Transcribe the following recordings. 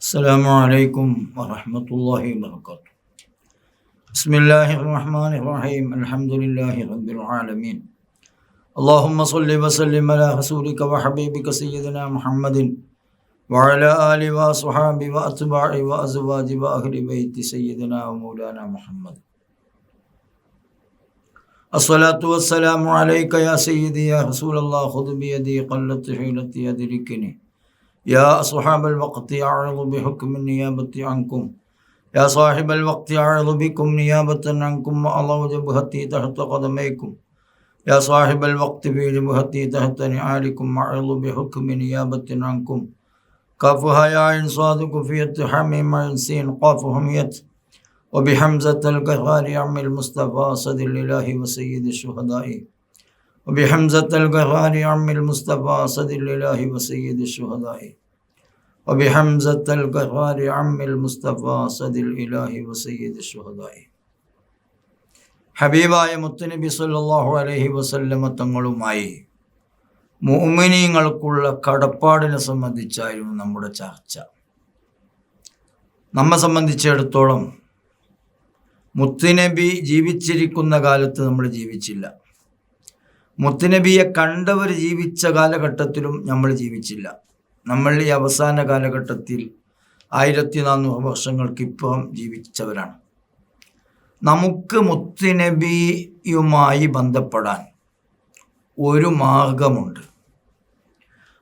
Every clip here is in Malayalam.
السلام عليكم ورحمة الله وبركاته. بسم الله الرحمن الرحيم. الحمد لله رب العالمين. اللهم صل وسلم على رسولك وحبيبك سيدنا محمد وعلى آله وصحابه وأتباعه وأزواجه وأهل بيت سيدنا ومولانا محمد. الصلاة والسلام عليك يا سيدي يا رسول الله. خذ بيدي قلت حيلتي أدركني يا أصحاب الوقت أعرض بحكم النيابة عنكم. يا صاحب الوقت أعرض بكم نيابة عنكم وأضع جبهتي تحت قدميكم. يا صاحب الوقت في جبهتي تحت نعالكم أعرض بحكم نيابة عنكم. كافها يا عين صادق في حميم عين سين قاف هميت وبحمزة القهار عم المصطفى صدر الإله وسيد الشهداء وبحمزة القهار عم المصطفى صدر الإله وسيد الشهداء وبحمزة القهار عم المصطفى صدر الإله وسيد الشهداء ഹബീബായ മുത്തുനബി സല്ലല്ലാഹു അലൈഹി വസല്ലമ തങ്ങളുമായി മുഅ്മിനീങ്ങൾക്കുള്ള കടപ്പാടിനെ സംബന്ധിച്ചായിരുന്നു നമ്മുടെ ചർച്ച നമ്മെ സംബന്ധിച്ചിടത്തോളം മുത്തുനബി ജീവിച്ചിരിക്കുന്ന കാലത്ത് നമ്മൾ ജീവിച്ചില്ല മുത്തുനബിയെ കണ്ടവർ ജീവിച്ച കാലഘട്ടത്തിലും നമ്മൾ ജീവിച്ചില്ല. നമ്മൾ ഈ അവസാന കാലഘട്ടത്തിൽ ആയിരത്തി നാനൂറ് വർഷങ്ങൾക്കിപ്പം ജീവിച്ചവരാണ്. നമുക്ക് മുത്തുനബിയുമായി ബന്ധപ്പെടാൻ ഒരു മാർഗമുണ്ട്.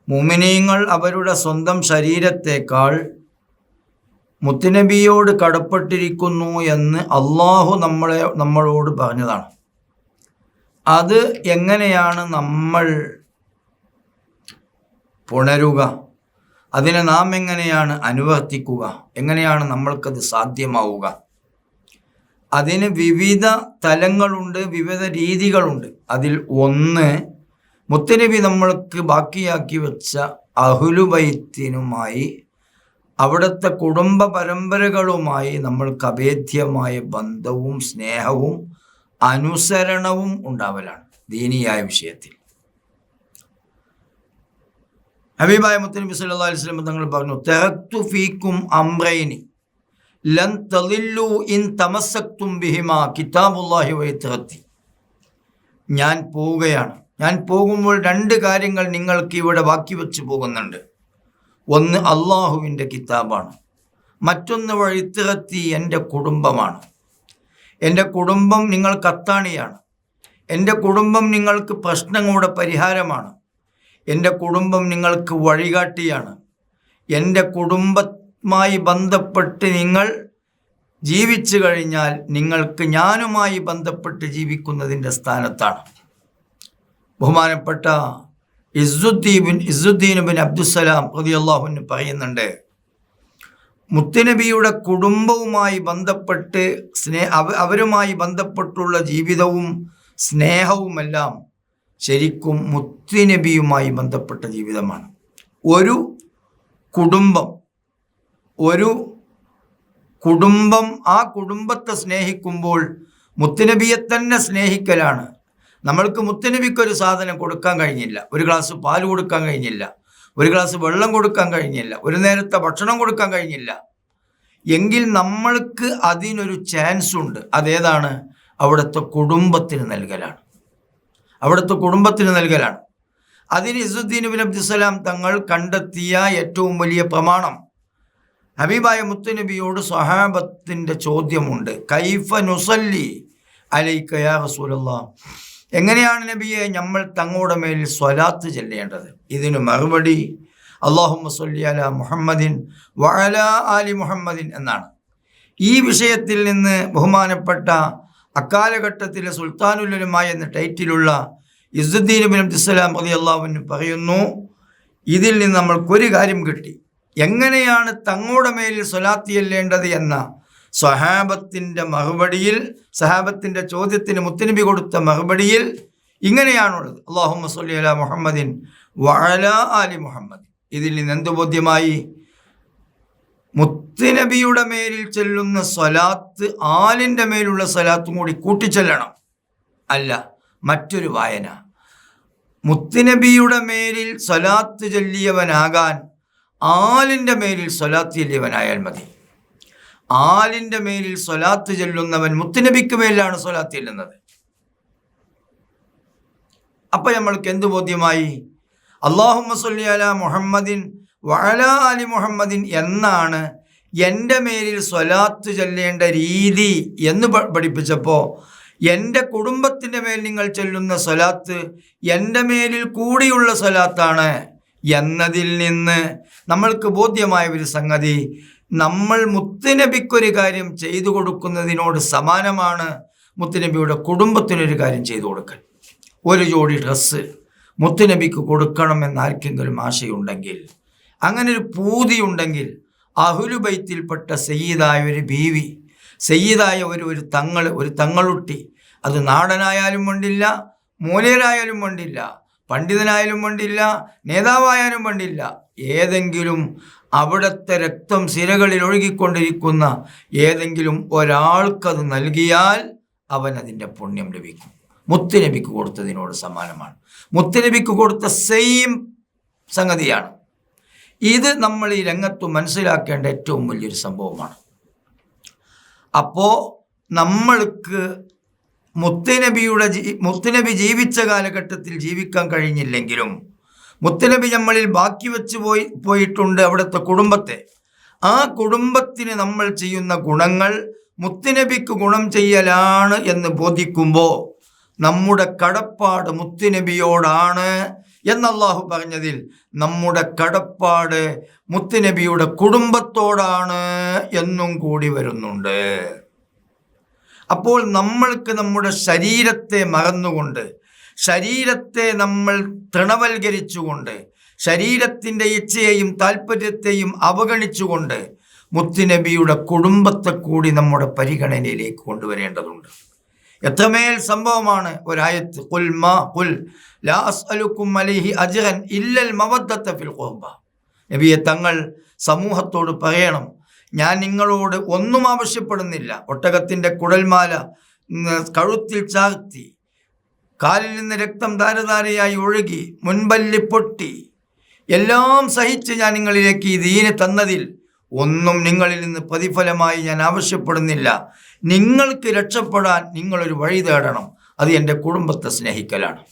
മുമിനീങ്ങൾ അവരുടെ സ്വന്തം ശരീരത്തേക്കാൾ മുത്തുനബിയോട് കടപ്പെട്ടിരിക്കുന്നു എന്ന് അള്ളാഹു നമ്മളെ നമ്മളോട് പറഞ്ഞതാണ്. അത് എങ്ങനെയാണ് നമ്മൾ പുണരുക? അതിനെ നാം എങ്ങനെയാണ് അനുവർത്തിക്കുക? എങ്ങനെയാണ് നമ്മൾക്കത് സാധ്യമാവുക? അതിന് വിവിധ തലങ്ങളുണ്ട് വിവിധ രീതികളുണ്ട്. അതിൽ ഒന്ന് മുത്തനബി നമ്മൾക്ക് ബാക്കിയാക്കി വെച്ച അഹുലുബൈത്തിനുമായി അവിടുത്തെ കുടുംബ പരമ്പരകളുമായി നമ്മൾക്ക് അഭേദ്യമായ ബന്ധവും സ്നേഹവും അനുസരണവും ഉണ്ടാവലാണ് ദീനിയായ വിഷയത്തിൽ. ഹബീബായ മുത്തനബി അലൈഹി വസല്ലം തങ്ങൾ പറഞ്ഞു തെഹത്തു ഫീക്കും അംറൈനി ലൻ ഇൻ തമസക്തും ബിഹിമ കിതാബുല്ലാഹി വൈത്തഹത്തി ഞാൻ പോവുകയാണ്. ഞാൻ പോകുമ്പോൾ രണ്ട് കാര്യങ്ങൾ നിങ്ങൾക്ക് ഇവിടെ ബാക്കി വെച്ച് പോകുന്നുണ്ട്. ഒന്ന് അള്ളാഹുവിന്റെ കിതാബാണ്. മറ്റൊന്ന് വഴിത്തിറത്തി എന്റെ കുടുംബമാണ്. എന്റെ കുടുംബം നിങ്ങൾക്ക് അത്താണിയാണ് എന്റെ കുടുംബം നിങ്ങൾക്ക് പ്രശ്നങ്ങളുടെ പരിഹാരമാണ്. എന്റെ കുടുംബം നിങ്ങൾക്ക് വഴികാട്ടിയാണ്. എന്റെ കുടുംബമായി ബന്ധപ്പെട്ട് നിങ്ങൾ ജീവിച്ചു കഴിഞ്ഞാൽ നിങ്ങൾക്ക് ഞാനുമായി ബന്ധപ്പെട്ട് ജീവിക്കുന്നതിന്റെ സ്ഥാനത്താണ്. ബഹുമാനപ്പെട്ട ഇസുദ്ദീബിൻ ഇസുദ്ദീൻ ബിൻ അബ്ദുസലാം പ്രതിയല്ലാഹുവിന് പറയുന്നുണ്ട് മുത്തുനബിയുടെ കുടുംബവുമായി ബന്ധപ്പെട്ട് സ്നേ അവരുമായി ബന്ധപ്പെട്ടുള്ള ജീവിതവും സ്നേഹവുമെല്ലാം ശരിക്കും മുത്തുനബിയുമായി ബന്ധപ്പെട്ട ജീവിതമാണ്. ഒരു കുടുംബം ഒരു കുടുംബം ആ കുടുംബത്തെ സ്നേഹിക്കുമ്പോൾ മുത്തുനബിയെ തന്നെ സ്നേഹിക്കലാണ്. നമ്മൾക്ക് മുത്തുനബിക്കൊരു സാധനം കൊടുക്കാൻ കഴിഞ്ഞില്ല. ഒരു ഗ്ലാസ് പാൽ കൊടുക്കാൻ കഴിഞ്ഞില്ല. ഒരു ഗ്ലാസ് വെള്ളം കൊടുക്കാൻ കഴിഞ്ഞില്ല. ഒരു നേരത്തെ ഭക്ഷണം കൊടുക്കാൻ കഴിഞ്ഞില്ല. എങ്കിൽ നമ്മൾക്ക് അതിനൊരു ചാൻസ് ഉണ്ട്. അതേതാണ്? അവിടുത്തെ കുടുംബത്തിന് നൽകലാണ്. അവിടുത്തെ കുടുംബത്തിന് നൽകലാണ്. അതിന് ഇസുദ്ദീൻ ബിൻ അബ്ദുസലാം തങ്ങൾ കണ്ടെത്തിയ ഏറ്റവും വലിയ പ്രമാണം. ഹബീബായ മുത്തുനബിയോട് സ്വഹാബത്തിന്റെ ചോദ്യമുണ്ട്. കൈഫ നുസല്ലി അലൈക്കയാ റസൂലല്ലാ? എങ്ങനെയാണ് നബിയെ നമ്മൾ തങ്ങളുടെ മേൽ സ്വലാത്ത് ചെല്ലേണ്ടത്? ഇതിന് മറുപടി അള്ളാഹു സല്ലി അല മുഹമ്മദിൻ വഅല അലി മുഹമ്മദിൻ എന്നാണ്. ഈ വിഷയത്തിൽ നിന്ന് ബഹുമാനപ്പെട്ട അക്കാലഘട്ടത്തിലെ സുൽത്താനുല്ലുമായി എന്ന ടൈറ്റിലുള്ള ഇസുദ്ദീൻ ബിൻ അബ്ദുസ്സലാം അലി അള്ളാഹുവിന് പറയുന്നു ഇതിൽ നിന്ന് നമ്മൾക്കൊരു കാര്യം കിട്ടി. എങ്ങനെയാണ് തങ്ങളുടെ മേലിൽ സ്വലാത്തി ചെല്ലേണ്ടത് എന്ന സ്വഹാബത്തിന്റെ മറുപടിയിൽ സഹാബത്തിന്റെ ചോദ്യത്തിന് മുത്തനബി കൊടുത്ത മറുപടിയിൽ ഇങ്ങനെയാണുള്ളത്. അള്ളാഹു സല്ലി അല മുഹമ്മദിൻ വഅല അലി മുഹമ്മദ്. ഇതിൽ നിന്ന് എന്ത് ബോധ്യമായി? മുത്തുനബിയുടെ മേലിൽ ചെല്ലുന്ന സ്വലാത്ത് ആലിന്റെ മേലുള്ള സ്വലാത്തും കൂടി കൂട്ടിച്ചെല്ലണം. അല്ല മറ്റൊരു വായന. മുത്തുനബിയുടെ മേലിൽ സ്വലാത്ത് ചൊല്ലിയവനാകാൻ ആലിന്റെ മേലിൽ സ്വലാത്ത് ചൊല്ലിയവനായാൽ മതി. ആലിന്റെ മേലിൽ സ്വലാത്ത് ചെല്ലുന്നവൻ മുത്തുനബിക്ക് മേലിലാണ് സ്വലാത്ത് ചെല്ലുന്നത്. അപ്പം നമ്മൾക്ക് എന്ത് ബോധ്യമായി? അള്ളാഹുമ്മ സല്ലി അല മുഹമ്മദിൻ വഅല അലി മുഹമ്മദിൻ എന്നാണ് എന്റെ മേലിൽ സ്വലാത്ത് ചൊല്ലേണ്ട രീതി എന്ന് പഠിപ്പിച്ചപ്പോൾ എന്റെ കുടുംബത്തിന്റെ മേൽ നിങ്ങൾ ചൊല്ലുന്ന സ്വലാത്ത് എന്റെ മേലിൽ കൂടിയുള്ള സ്വലാത്താണ് എന്നതിൽ നിന്ന് നമ്മൾക്ക് ബോധ്യമായ ഒരു സംഗതി നമ്മൾ മുത്തുനബിക്കൊരു കാര്യം ചെയ്തു കൊടുക്കുന്നതിനോട് സമാനമാണ് മുത്തുനബിയുടെ കുടുംബത്തിനൊരു കാര്യം ചെയ്തു കൊടുക്കൽ. ഒരു ജോഡി ഡ്രസ്സ് മുത്തുനബിക്ക് കൊടുക്കണമെന്ന് ആർക്കെങ്കിലും ആശയുണ്ടെങ്കിൽ അങ്ങനെ ഒരു പൂതി ഉണ്ടെങ്കിൽ അഹുലുബൈത്തിൽപ്പെട്ട സയ്യിദായ ഒരു ബീവി സയ്യിദായ ഒരു ഒരു തങ്ങൾ ഒരു തങ്ങളുട്ടി അത് നാടനായാലും വേണ്ടില്ല മൂലയരായാലും വേണ്ടില്ല പണ്ഡിതനായാലും പണ്ടില്ല നേതാവായാലും പണ്ടില്ല. ഏതെങ്കിലും അവിടുത്തെ രക്തം സിരകളിൽ ഒഴുകിക്കൊണ്ടിരിക്കുന്ന ഏതെങ്കിലും ഒരാൾക്കത് നൽകിയാൽ അവൻ അതിന്റെ പുണ്യം ലഭിക്കും. മുത്തുനബിക്ക് കൊടുത്തതിനോട് സമാനമാണ്. മുത്തുനബിക്ക് കൊടുത്ത സെയിം സംഗതിയാണ്. ഇത് നമ്മൾ ഈ രംഗത്ത് മനസ്സിലാക്കേണ്ട ഏറ്റവും വലിയൊരു സംഭവമാണ്. അപ്പോൾ നമ്മൾക്ക് മുത്തുനബിയുടെ മുത്തുനബി ജീവിച്ച കാലഘട്ടത്തിൽ ജീവിക്കാൻ കഴിഞ്ഞില്ലെങ്കിലും മുത്തുനബി നമ്മളിൽ ബാക്കി വെച്ച് പോയി പോയിട്ടുണ്ട് അവിടുത്തെ കുടുംബത്തെ. ആ കുടുംബത്തിന് നമ്മൾ ചെയ്യുന്ന ഗുണങ്ങൾ മുത്തുനബിക്ക് ഗുണം ചെയ്യലാണ് എന്ന് ബോധിക്കുമ്പോൾ നമ്മുടെ കടപ്പാട് മുത്തുനബിയോടാണ് എന്നല്ലാഹു പറഞ്ഞതിൽ നമ്മുടെ കടപ്പാട് മുത്തുനബിയുടെ കുടുംബത്തോടാണ് എന്നും കൂടി വരുന്നുണ്ട്. അപ്പോൾ നമ്മൾക്ക് നമ്മുടെ ശരീരത്തെ മറന്നുകൊണ്ട് ശരീരത്തെ നമ്മൾ തൃണവൽക്കരിച്ചുകൊണ്ട് ശരീരത്തിന്റെ ഇച്ഛയെയും താല്പര്യത്തെയും അവഗണിച്ചുകൊണ്ട് മുത്തുനബിയുടെ കുടുംബത്തെ കൂടി നമ്മുടെ പരിഗണനയിലേക്ക് കൊണ്ടുവരേണ്ടതുണ്ട്. എത്രമേൽ സംഭവമാണ് ഒരായത്ത് കുൽ മാ കുൽ ലാ അസ്അലുക്കും അലൈഹി അജ്റൻ ഇല്ലൽ മവദ്ദത്ത ഫിൽ ഖുർബ. നബിയെ തങ്ങൾ സമൂഹത്തോട് പറയണം ഞാൻ നിങ്ങളോട് ഒന്നും ആവശ്യപ്പെടുന്നില്ല. ഒട്ടകത്തിന്റെ കുഴൽമാല കഴുത്തിൽ ചാർത്തി കാലിൽ നിന്ന് രക്തം ധാരധാരയായി ഒഴുകി മുൻപല്ലി പൊട്ടി. എല്ലാം സഹിച്ച് ഞാൻ നിങ്ങളിലേക്ക് ഈ ദീന് തന്നതിൽ ഒന്നും നിങ്ങളിൽ നിന്ന് പ്രതിഫലമായി ഞാൻ ആവശ്യപ്പെടുന്നില്ല. നിങ്ങൾക്ക് രക്ഷപ്പെടാൻ നിങ്ങളൊരു വഴി തേടണം. അത് എന്റെ കുടുംബത്തെ സ്നേഹിക്കലാണ്.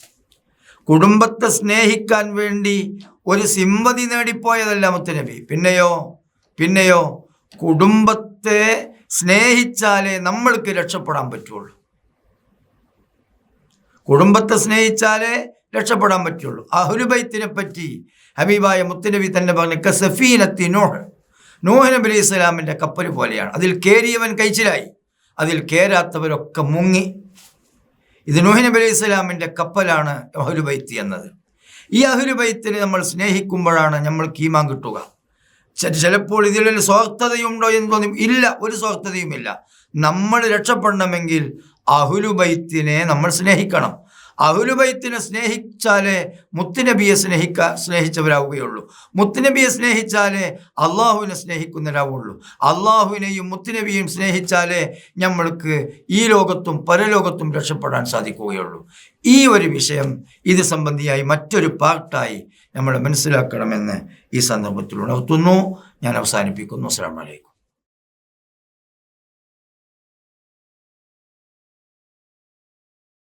കുടുംബത്തെ സ്നേഹിക്കാൻ വേണ്ടി ഒരു സിമ്പതി നേടിപ്പോയതല്ല മുത്തനബി. പിന്നെയോ? പിന്നെയോ? കുടുംബത്തെ സ്നേഹിച്ചാലേ നമ്മൾക്ക് രക്ഷപ്പെടാൻ പറ്റുള്ളൂ. കുടുംബത്തെ സ്നേഹിച്ചാലേ രക്ഷപ്പെടാൻ പറ്റുള്ളൂ. അഹുലുബൈത്തിനെ പറ്റി ഹബീബായ മുത്തുനബി തന്നെ പറഞ്ഞു കസഫീനത്തി നോഹ്. നൂഹ് നബി അലൈഹി സ്വലാമിന്റെ കപ്പൽ പോലെയാണ്. അതിൽ കയറിയവൻ കഴിച്ചിലായി. അതിൽ കയറാത്തവരൊക്കെ മുങ്ങി. ഇത് നോഹ് നബി അലൈഹി സ്വലാമിന്റെ കപ്പലാണ് അഹുലുബൈത്തി എന്നത്. ഈ അഹുലുബൈത്തിനെ നമ്മൾ സ്നേഹിക്കുമ്പോഴാണ് നമ്മൾ കീമാൻ കിട്ടുക. ചിലപ്പോൾ ഇതിലൊരു സ്വാർത്ഥതയുണ്ടോ എന്ന് തോന്നി. ഇല്ല ഒരു സ്വാർത്ഥതയുമില്ല. നമ്മൾ രക്ഷപ്പെടണമെങ്കിൽ അഹുലുബൈത്തിനെ നമ്മൾ സ്നേഹിക്കണം. അഹുലുബൈത്തിനെ സ്നേഹിച്ചാലേ മുത്തുനബിയെ സ്നേഹിക്ക സ്നേഹിച്ചവരാവുകയുള്ളൂ. മുത്തുനബിയെ സ്നേഹിച്ചാലേ അള്ളാഹുവിനെ സ്നേഹിക്കുന്നവരാവുള്ളൂ. അള്ളാഹുവിനെയും മുത്തുനബിയും സ്നേഹിച്ചാലേ നമ്മൾക്ക് ഈ ലോകത്തും പരലോകത്തും രക്ഷപ്പെടാൻ സാധിക്കുകയുള്ളൂ. ഈ ഒരു വിഷയം ഇത് സംബന്ധിയായി മറ്റൊരു പാർട്ടായി നമ്മൾ മനസ്സിലാക്കണമെന്ന് ഈ സന്ദർഭത്തിൽ ഉണർത്തുന്നു. ഞാൻ അവസാനിപ്പിക്കുന്നു. അസ്സാം വലൈക്കും